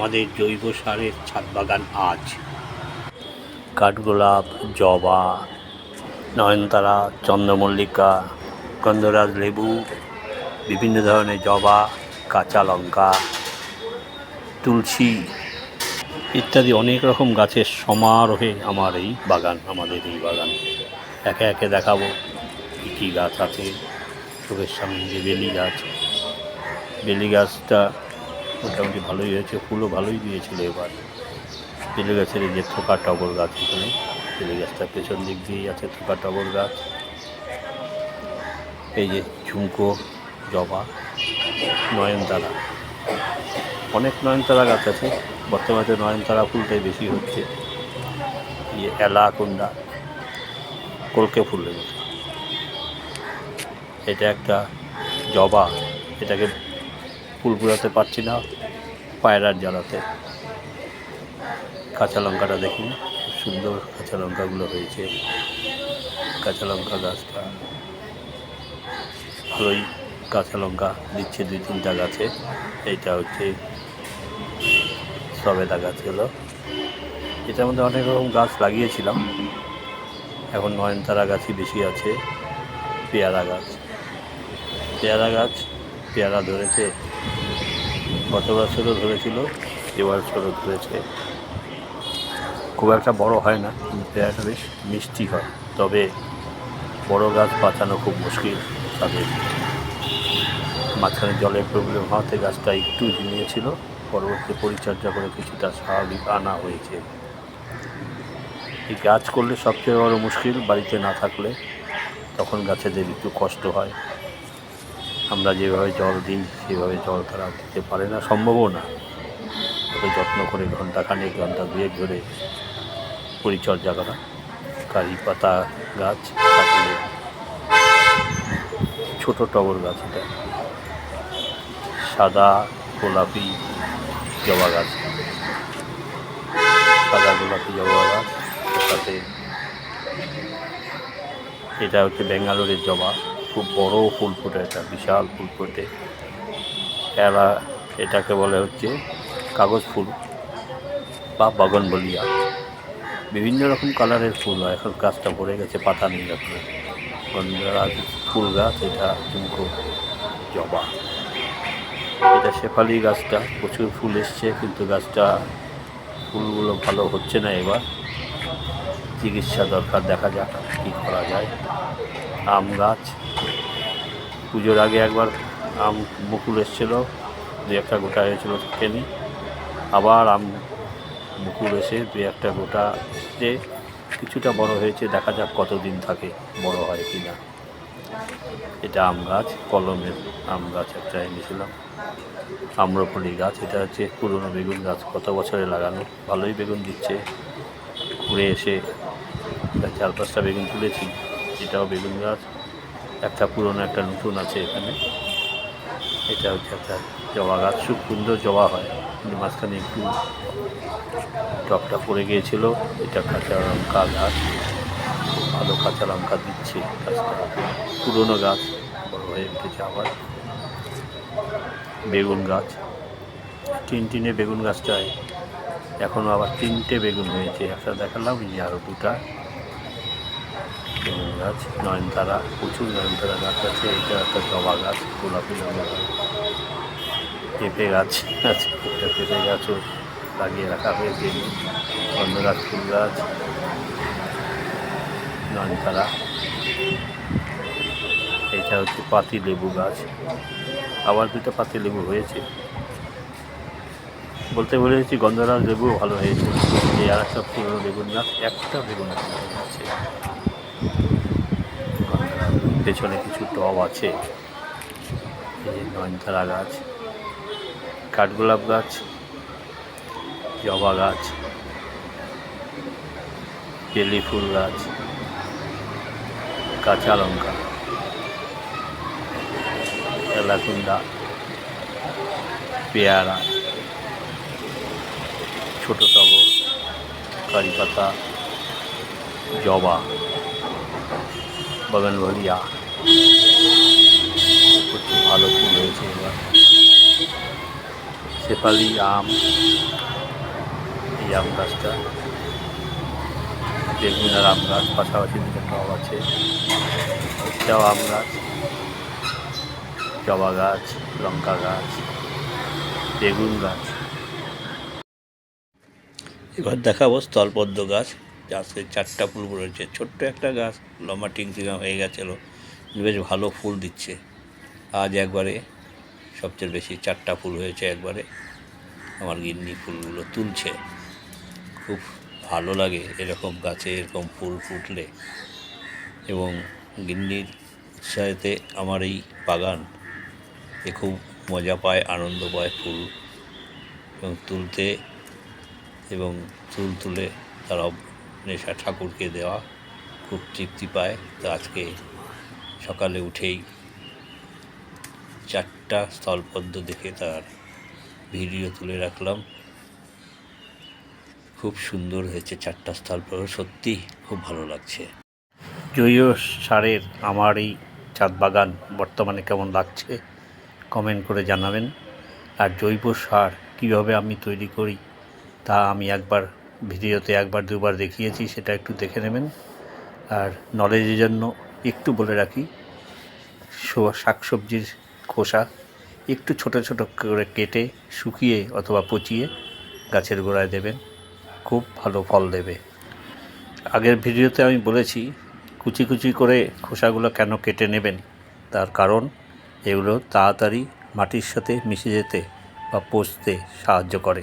আমাদের জৈব সারের ছাদ বাগান আজ। কাঠগোলাপ, জবা, নয়নতারা, চন্দ্রমল্লিকা, গন্ধরাজ লেবু, বিভিন্ন ধরনের জবা, কাঁচা লঙ্কা, তুলসী ইত্যাদি অনেক রকম গাছের সমারোহে আমার এই বাগান, আমাদের এই বাগান। একে একে দেখাবো কী কী গাছ আছে। চোখের সামনে যে বেলি গাছ। বেলি গাছটা মোটামুটি ভালোই হয়েছে, ফুলও ভালোই দিয়েছিল এবার। তেলে গাছের এই যে থোকা টগর গাছ এখানে। তেলে গাছটার পেছন দিক দিয়েই আছে থোকা টগর গাছ। এই যে ঝুমকো, জবা, নয়নতারা। অনেক নয়নতারা গাছ আছে, বর্তমানে নয়নতারা ফুলটাই বেশি হচ্ছে। ইয়ে এলা, কুন্ডা, কলকে ফুলের মতো এটা একটা জবা, এটাকে ফুল ফুলাতে পারছি না, পায়রার জ্বালাতে। কাঁচা লঙ্কাটা দেখুন সুন্দর কাঁচা লঙ্কাগুলো হয়েছে। কাঁচা লঙ্কা গাছটা, ভালোই কাঁচা লঙ্কা দিচ্ছে দুই তিনটা গাছে। এইটা হচ্ছে সবেদা গাছগুলো। এটার মধ্যে অনেক রকম গাছ লাগিয়েছিলাম। এখন নয়নতারা গাছই বেশি আছে, পেয়ারা গাছ। পেয়ারা গাছ, পেয়ারা ধরেছে। গত বছরও ধরেছিল এবছরও ধরেছে। খুব একটা বড় হয় না, কিন্তু পেয়ারাটা বেশ মিষ্টি হয়। তবে বড় গাছ বাঁচানো খুব মুশকিল তাদের। মাঝখানে জলের প্রবলেম হওয়াতে গাছটা একটু ঝিমিয়েছিল, পরবর্তী পরিচর্যা করে কিছুটা স্বাভাবিক আনা হয়েছে। এই গাছ করলে সবচেয়ে বড় মুশকিল বাড়িতে না থাকলে তখন গাছেদের একটু কষ্ট হয়। আমরা যেভাবে জল দিই, সেভাবে জল তারা দিতে পারে না, সম্ভবও না। ওকে যত্ন করে ঘণ্টা খানেক ঘণ্টা দুয়েক ধরে পরিচর্যা করা। কারি পাতা গাছ থাকলে ছোট টগর গাছ এটা। সাদা গোলাপি জবা গাছ। সাদা গোলাপি জবা গাছ এটা হচ্ছে ব্যাঙ্গালোরের জবা। খুব বড় ফুল ফোটে এটা বিশাল ফুল ফোটে। এরা এটাকে বলে হচ্ছে কাগজ ফুল বা বাগনবলিয়া বিভিন্ন রকম কালারের ফুল হয়। এখন গাছটা ভরে গেছে, পাতা নেই গন্ধরাজ ফুল গাছ, এটা চুমকো জবা। এটা শেফালি গাছটা, প্রচুর ফুল এসছে, কিন্তু গাছটা ফুলগুলো ভালো হচ্ছে না এবার। চিকিৎসা দরকার, দেখা যাক কী করা যায়। আম গাছ পুজোর আগে একবার, আম, মুকুল এসেছিল দু একটা গোটা হয়েছিল কেনি। আবার আম, মুকুল এসে দু একটা গোটা এসে কিছুটা বড় হয়েছে, দেখা যাক কতদিন থাকে, বড় হয় কি না। এটা আম গাছ, কলমের আম গাছ একটা এনেছিলাম। আম্রপলি গাছ, এটা হচ্ছে পুরনো বেগুন গাছ, কত বছরে লাগানো, ভালোই বেগুন দিচ্ছে। ঘুরে এসে চার পাঁচটা বেগুন তুলেছি, এটাও বেগুন গাছ। একটা পুরনো, একটা নতুন আছে এখানে। এটা হচ্ছে একটা জবা গাছ, খুব সুন্দর জবা হয়। কিন্তু মাঝখানে একটু টপটা পড়ে গিয়েছিল। এটা কাঁচা লঙ্কা গাছ। ভালো কাঁচা লঙ্কা দিচ্ছে গাছটা। পুরনো গাছ, বড় হয়ে উঠেছে আবার। বেগুন গাছ। টিন টিনে বেগুন গাছটায় এখনও আবার তিনটে বেগুন হয়েছে। একটা দেখালাম যে আরও দুটা। গাছ, নয়নতারা, প্রচুর নয়নতারা গাছ আছে, এটা একটা জবা গাছ, গোলাপি রঙের পেঁপে গাছ আছে একটা পেঁপে গাছও লাগিয়ে রাখা হয়েছে। গন্ধরাজ ফুল গাছ, নয়নতারা। এইটা হচ্ছে পাতি লেবু গাছ। আবার দুটো পাতি লেবু হয়েছে। বলতে বলেছি গন্ধরাজ লেবু ভালো হয়েছে। এই আর একটা পুরনো বেগুন গাছ, একটা বেগুন এখন আছে। পেছনে কিছু টব আছে। নয়নতারা গাছ, কাঠগোলাপ গাছ, জবা গাছ, বেলি ফুল গাছ, কাঁচা লঙ্কা এলাকুন্ডা পেয়ারা, ছোট টগর কারি পাতা, জবা। বাগানভলিয়া প্রচুর ভালো ফুল হয়েছে এবার। শেফালি আম, এই আম গাছটা। বেগুন আর আম গাছ, পাশাপাশি দুটো টব আছে। এটাও আম গাছ, জবা গাছ, লঙ্কা গাছ, বেগুন গাছ। এবার দেখাবো স্থলপদ্ম গাছ। গাছে চারটা ফুল রয়েছে ছোট্ট একটা গাছ, লম্বা টিংটিঙা হয়ে গেছিল। বেশ ভালো ফুল দিচ্ছে। আজ একবারে সবচেয়ে বেশি চারটা ফুল হয়েছে একবারে। আমার গিন্নি ফুলগুলো তুলছে। খুব ভালো লাগে এরকম গাছে এরকম ফুল ফুটলে। এবং গিন্নির উৎসাহেতে আমার এই বাগান এ খুব মজা পায়, আনন্দ পায় ফুল। এবং তুলতে এবং ফুল তুলে তারা নেশা ঠাকুরকে দেওয়া খুব তৃপ্তি পায়। তো আজকে সকালে উঠেই চারটা স্থলপদ্ম দেখে তার ভিডিও তুলে রাখলাম। খুব সুন্দর হয়েছে চারটা স্থলপদ্ম, সত্যি খুব ভালো লাগছে। জৈব সারের আমার এই চাঁদ বাগান বর্তমানে কেমন লাগছে কমেন্ট করে জানাবেন। আর জৈব সার কীভাবে আমি তৈরি করি তা আমি একবার ভিডিওতে একবার, দুবার দেখিয়েছি, সেটা একটু দেখে নেবেন। আর নলেজের জন্য একটু বলে রাখি শাক সবজির খোসা একটু ছোট ছোট করে কেটে শুকিয়ে অথবা পচিয়ে গাছের গোড়ায় দেবেন, খুব ভালো ফল দেবে। আগের ভিডিওতে আমি বলেছি, কুচি কুচি করে খোসাগুলো কেন কেটে নেবেন? তার কারণ, এগুলো তাড়াতাড়ি মাটির সাথে মিশে যেতে বা পচতে সাহায্য করে।